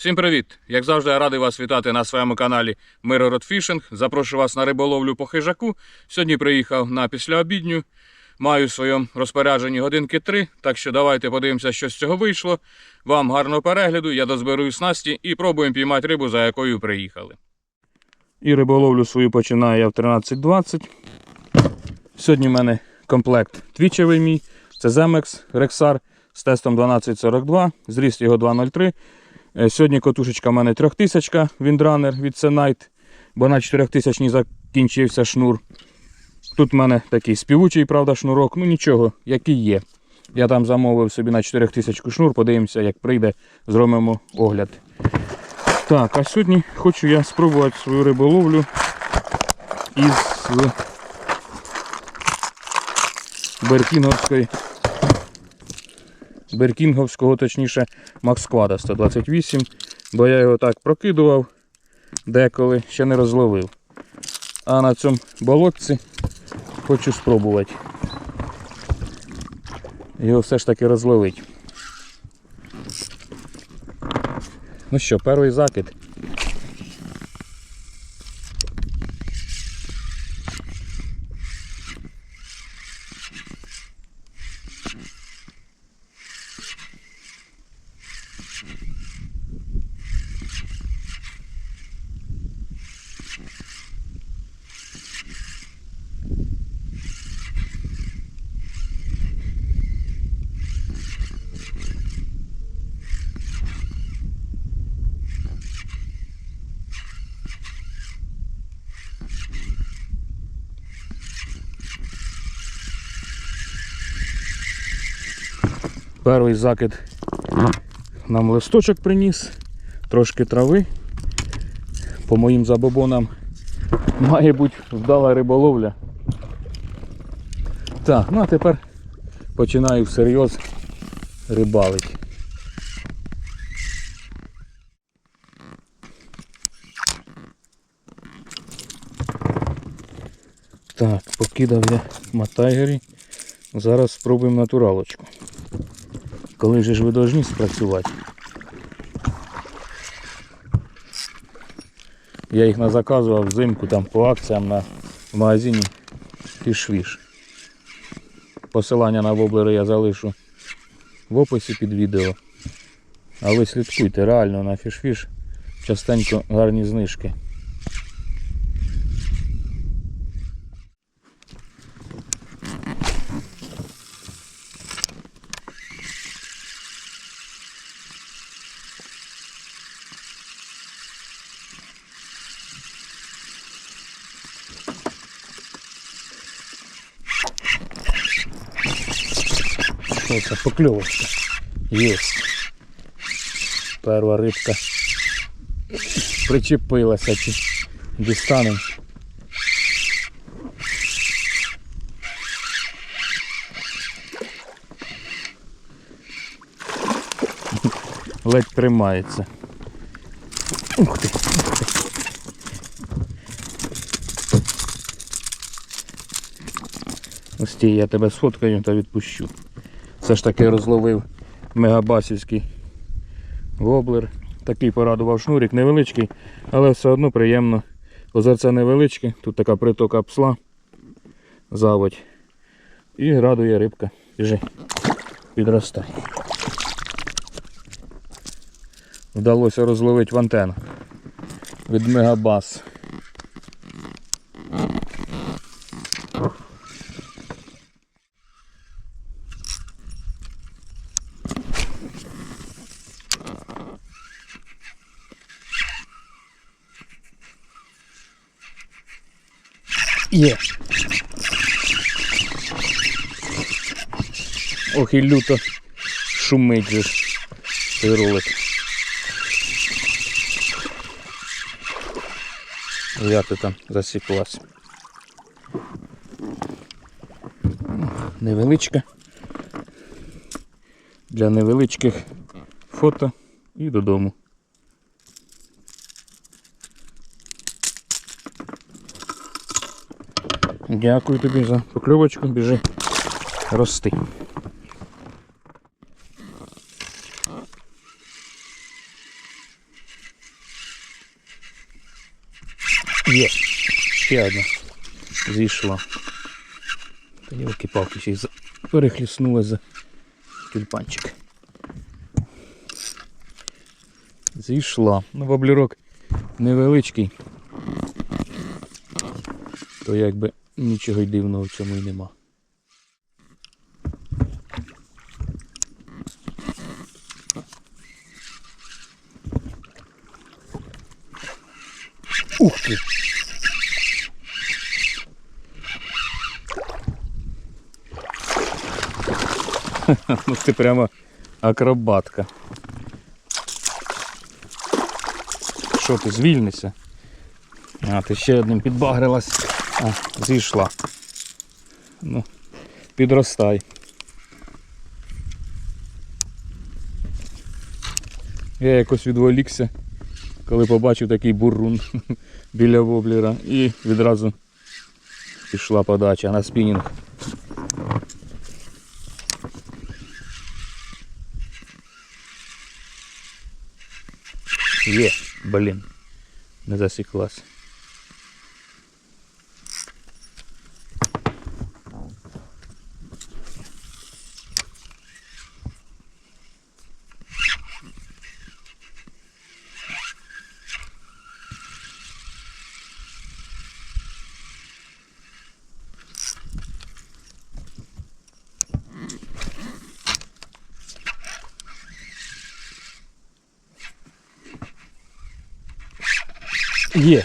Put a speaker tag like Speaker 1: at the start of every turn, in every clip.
Speaker 1: Всім привіт! Як завжди, я радий вас вітати на своєму каналі Мирород Фішинг. Запрошую вас на риболовлю по хижаку. Сьогодні приїхав на післяобідню. Маю в своєму розпорядженні годинки три, так що давайте подивимося, що з цього вийшло. Вам гарного перегляду, я дозберую снасті і пробуємо піймати рибу, за якою приїхали. І риболовлю свою починаю я в 13.20. Сьогодні в мене комплект твічевий мій. Це Zemex Rexar з тестом 1242, зріст його 203. Е, Сьогодні котушечка в мене 3000 Windrunner від Senite, бо на 4000 закінчився шнур. Тут в мене такий співучий, правда, шнурок. Ну нічого, який є. Я там замовив собі на 4000 шнур, подивимося, як прийде, зробимо огляд. Так, а сьогодні хочу я спробувати свою риболовлю із Беркінговської Беркінговського, точніше, Максквада 128, бо я його так прокидував деколи, ще не розловив. А на цьому болотці хочу спробувати. Його все ж таки розловити. Ну що, перший закид. Перший закид нам листочок приніс, трошки трави. По моїм забобонам має бути вдала риболовля. Так, ну а тепер починаю всерйоз рибалити. Так, покидав я матайгері. Зараз спробуємо натуралочку. Коли же ж ви повинні спрацювати? Я їх назаказував взимку там по акціям на магазині Фішвіш. Посилання на воблери я залишу в описі під відео. А ви слідкуйте, реально на фішфіш частенько гарні знижки. Що це покльовочка? Єсть. Перша рибка причепилася чи дістанемо. Ледь тримається. Ух ти. Ось я тебе сфоткаю та відпущу. Все ж таки розловив мегабасівський воблер. Такий порадував шнурик, невеличкий, але все одно приємно. Озерце невеличке, тут така притока псла, заводь. І радує рибка. Біжи, підростай. Вдалося розловити в антенну від мегабас. Є. Ох і люто шумить же цей ролик. Як ти там засіклась? Невеличка. Для невеличких фото і додому. Дякую тобі за покльовочку, біжи. Рости. Є, ще одна. Зійшла. Та лки палки ще й за... перехліснула за тюльпанчик. Зійшла. Ну, воблірок невеличкий. То якби нічого й дивного в цьому й нема. Ух ти! Ну ти прямо акробатка. Що ти звільнися? А, ти ще одним підбагрилась. А, зійшла. Ну, підростай. Я якось відволікся, коли побачив такий бурун біля воблера і відразу пішла подача на спінінг. Є, блін, не засіклась. Є.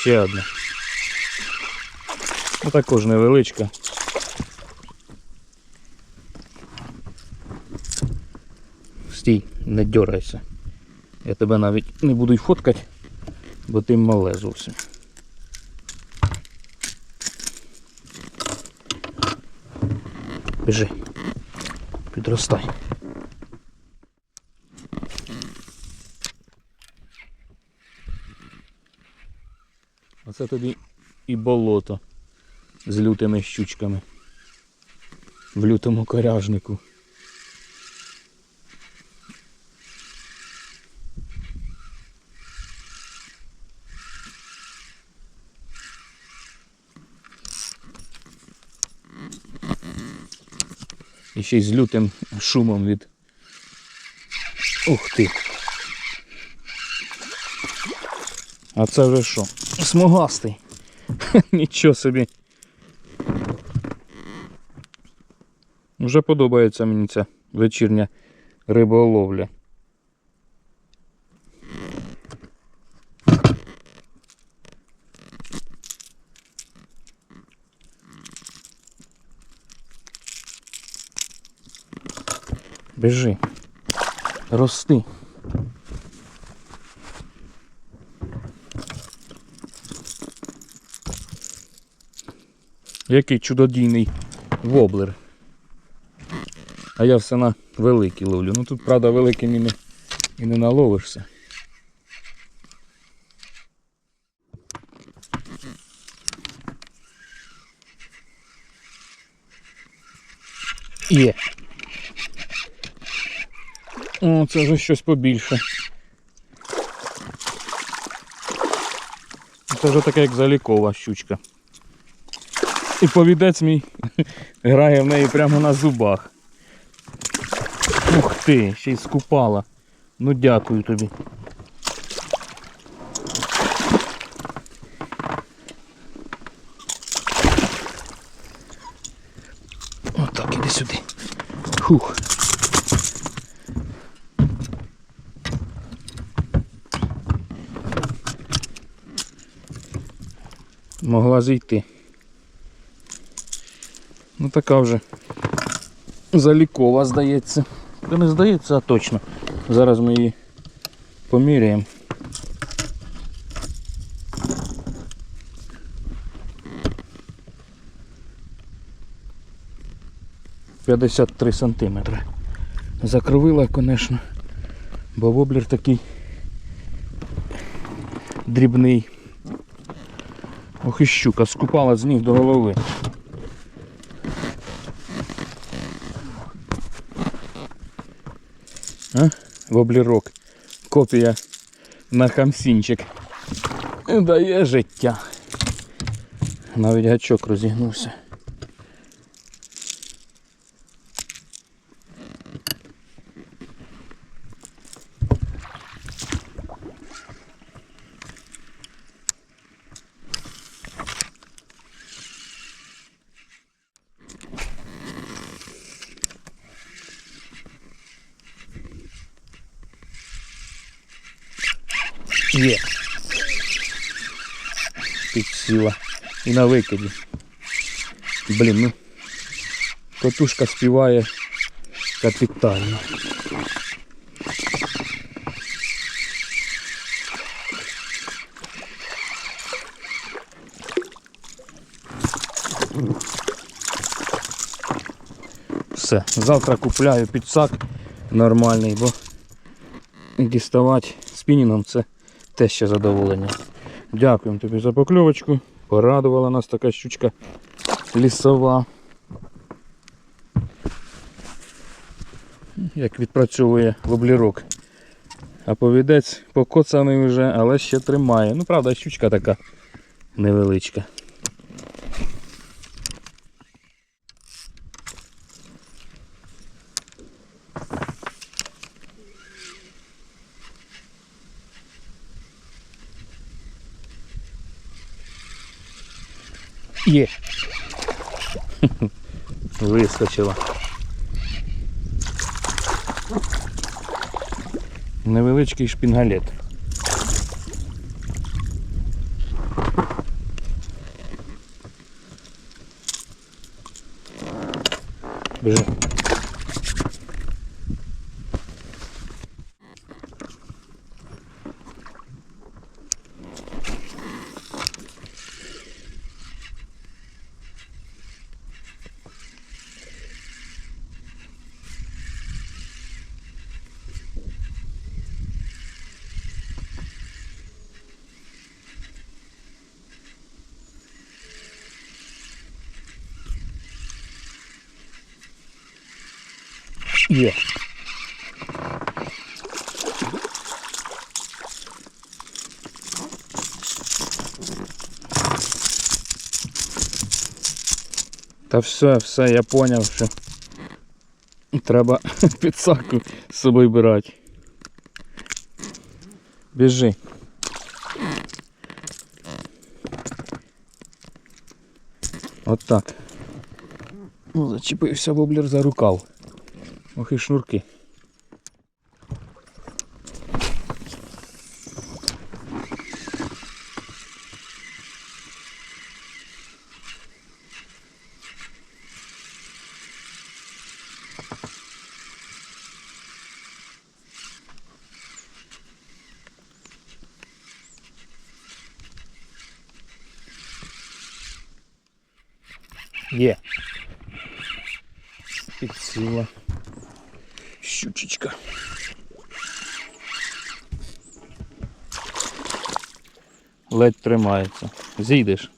Speaker 1: Ще одна. Ну також невеличка. Стій, не дергайся. Я тебе навіть не буду й фоткати, бо ти мале зовсім. Біжи. Підростай. Оце тобі і болото з лютими щучками. В лютому коряжнику. І ще й з лютим шумом від. Ух ти! А це вже що? Смугастий. Нічого собі. Вже подобається мені ця вечірня риболовля. Біжи. Рости. Який чудодійний воблер. А я все на великий ловлю. Ну тут, правда, великим і не, і не наловишся. Є. О, це вже щось побільше. Це вже таке як залікова щучка. І повідець мій грає в неї прямо на зубах. Ух ти, ще й скупала. Ну дякую тобі. Отак, іди сюди. Хух. Могла зійти. Ну така вже залікова, здається. Та не здається, а точно. Зараз ми її поміряємо. П'ятдесят три сантиметри. Закровила, звісно, бо воблер такий дрібний. Ох і щука, скупала з ніг до голови. А? Воблерок. Копія на хамсінчик. Дає життя. Навіть гачок розігнувся. Є. Підсіла. І на викиді. Блін, ну. Катушка співає капітально. Все, завтра купляю підсак нормальний, бо діставати спінінгом це те ще задоволення. Дякуємо тобі за покльовочку. Порадувала нас така щучка лісова. Як відпрацьовує воблірок. А повідець покоцаний вже, але ще тримає. Ну, правда, щучка така невеличка. Є. Вискочила. Невеличкий шпінгалет. Біжи. Є. Та все, все, я поняв, що треба підсаку з собою брати. Біжи. От так. Ну, зачепився воблер за рукав. Ох і шнурки. Є. Підсіла. Щучечка. Ледь тримається. Зійдеш.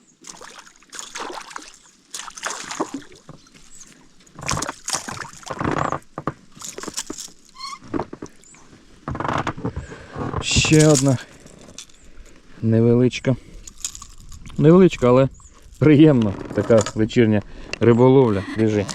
Speaker 1: Ще одна невеличка. Невеличка, але приємна така вечірня риболовля. Біжи.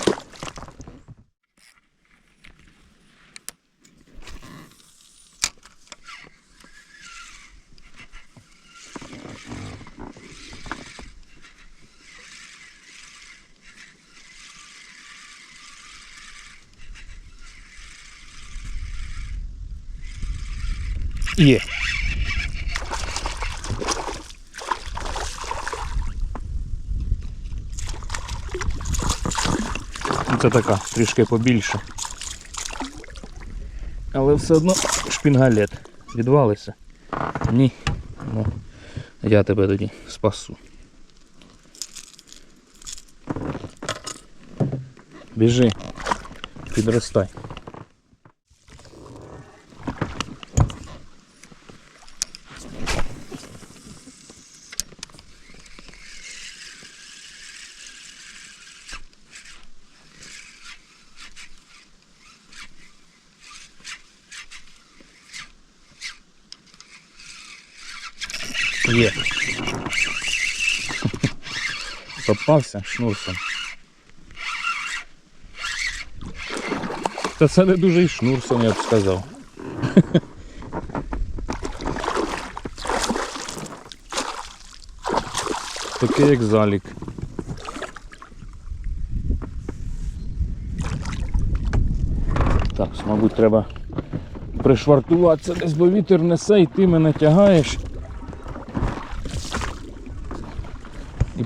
Speaker 1: Є. Ну, Це така, трішки побільше. Але все одно шпінгалет. Відвалися? Ні. Ну, я тебе тоді спасу. Біжи, підростай. Попався шнурсом. Та це не дуже і шнурсом, я б сказав. Такий як залік. Так, мабуть, треба пришвартуватися десь, бо вітер несе і ти мене тягаєш.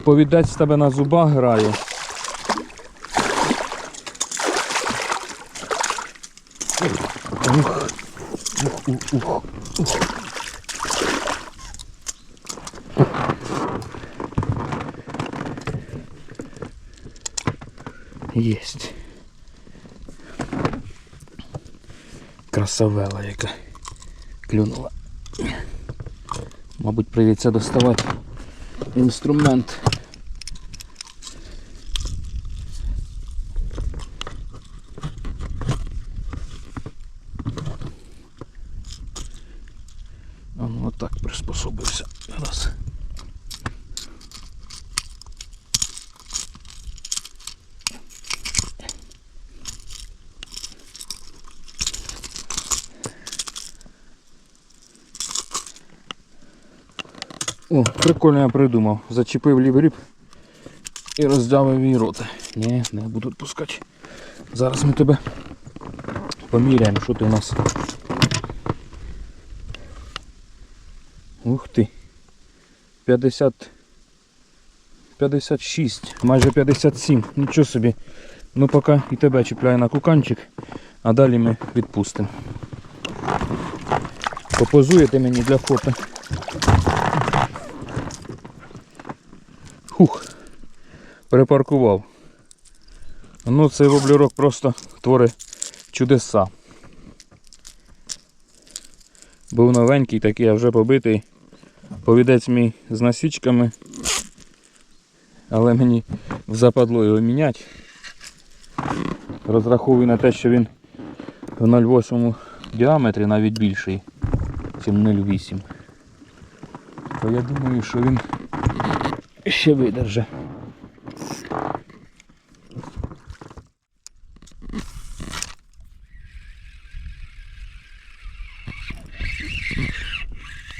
Speaker 1: І з тебе на зубах грає. Ух, ух, ух, ух. Єсть. Красавела яка клюнула. Мабуть, прийдеться доставати інструмент. А ну отак приспособився. Раз. О, прикольно я придумав. Зачепив лівий і роздявив її рота. Ні, не буду відпускати. Зараз ми тебе поміряємо, що ти у нас. Ух ти. 50. 56, майже 57. Нічого собі. Ну поки і тебе чіпляю на куканчик, а далі ми відпустимо. Попозуєте мені для фото. Хух, перепаркував. Ну, цей воблерок просто творить чудеса. Був новенький, такий, а вже побитий. Повідець мій з насічками. Але мені западло його міняти. Розраховую на те, що він в 0,8 діаметрі навіть більший, ніж 0,8. То я думаю, що він ще видержи.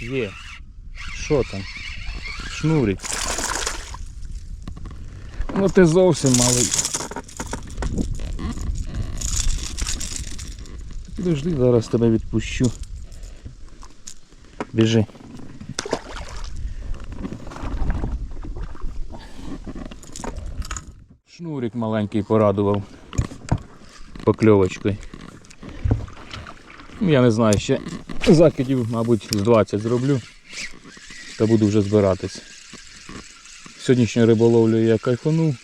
Speaker 1: Є. Що там? Шнурик. Ну ти зовсім малий. Підожди, зараз тебе відпущу. Біжи. Шнурик маленький порадував покльовочкою. Я не знаю, ще закидів, мабуть, з 20 зроблю та буду вже збиратись. Сьогоднішньою риболовлею я кайфанув.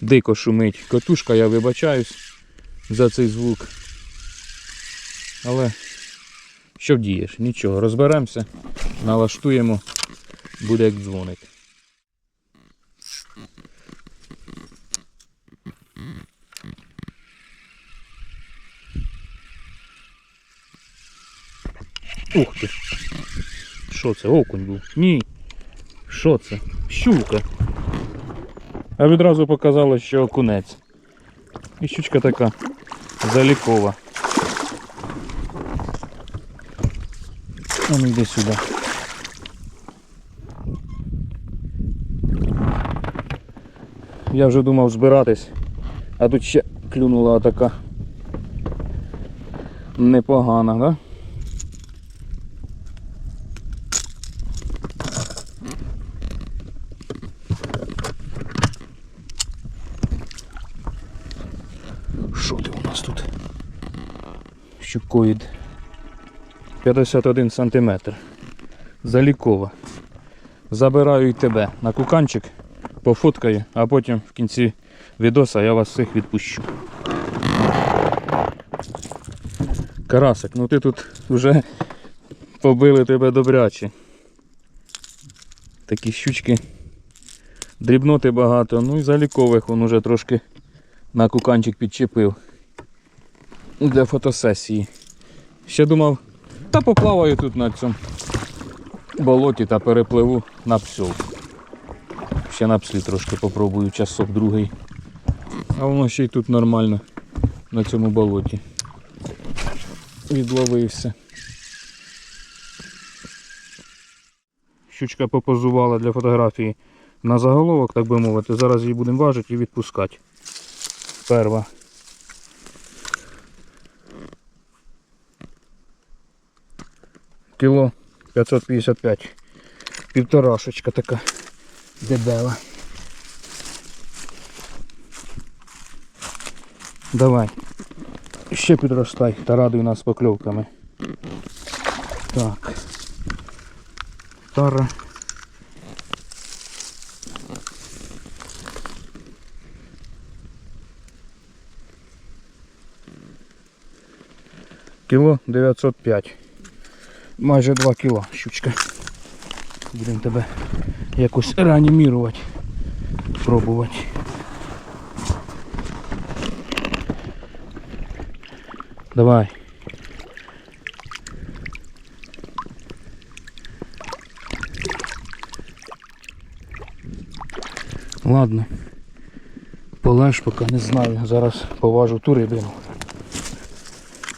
Speaker 1: Дико шумить котушка, я вибачаюсь за цей звук. Але що вдієш? Нічого, розберемося, налаштуємо, буде як дзвоник. Ух ти. Що це? Окунь був? Ні. Що це? Щука. А відразу показало, що окунець. І щучка така залікова. А ну йди сюди. Я вже думав збиратись, а тут ще клюнула така непогана, да? Що ти у нас тут? Щукоїд. 51 сантиметр. Залікова. Забираю і тебе на куканчик, пофоткаю, а потім в кінці відоса я вас всіх відпущу. Карасик, ну ти тут вже побили тебе добряче. Такі щучки. Дрібноти багато, ну і залікових він уже трошки на куканчик підчепив для фотосесії. Ще думав, та поплаваю тут на цьому болоті та перепливу на псьол. Ще на пслі трошки попробую часок другий. А воно ще й тут нормально на цьому болоті. Відловився. Щучка попозувала для фотографії на заголовок, так би мовити. Зараз її будемо важити і відпускати. Перва. Кіло 555. Півторашечка така дебела. Давай. Ще підростай та радуй нас покльовками. Так. Тара. Кіло 905. Майже 2 кіло щучка. Будемо тебе якось реанімірувати. Пробувати. Давай. Ладно. Полеж поки не знаю. Зараз поважу ту рибину.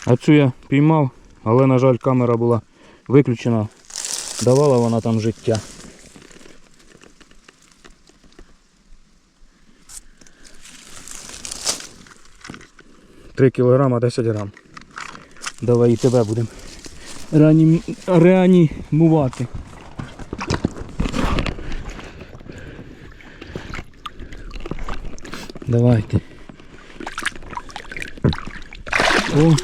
Speaker 1: А цю я піймав, але, на жаль, камера була виключена. Давала вона там життя. Три кілограма 10 грам. Давай і тебе будемо реанім... реанімувати. Давайте. О,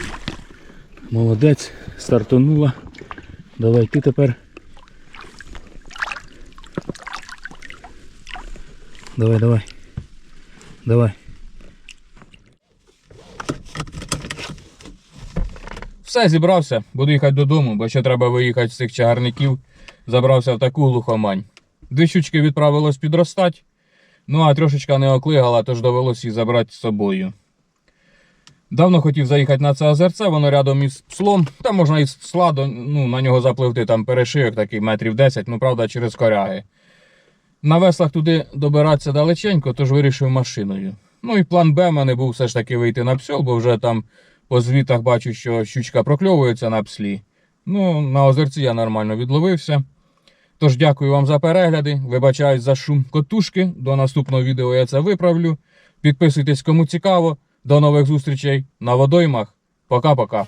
Speaker 1: молодець, стартанула. Давай ти тепер. Давай, давай. Давай. Все, зібрався, буду їхати додому, бо ще треба виїхати з цих чагарників. Забрався в таку глухомань. Дві щучки відправилось підростати. Ну а трошечка не оклигала, тож довелося їх забрати з собою. Давно хотів заїхати на це озерце, воно рядом із пслом. Там можна із псла ну, на нього запливти там перешийок такий метрів 10, ну правда, через коряги. На веслах туди добиратися далеченько, тож вирішив машиною. Ну і план Б в мене був все ж таки вийти на псьол, бо вже там по звітах бачу, що щучка прокльовується на пслі. Ну, на озерці я нормально відловився. Тож дякую вам за перегляди. Вибачаюсь за шум котушки. До наступного відео я це виправлю. Підписуйтесь, кому цікаво. До нових зустрічей на водоймах. Пока-пока.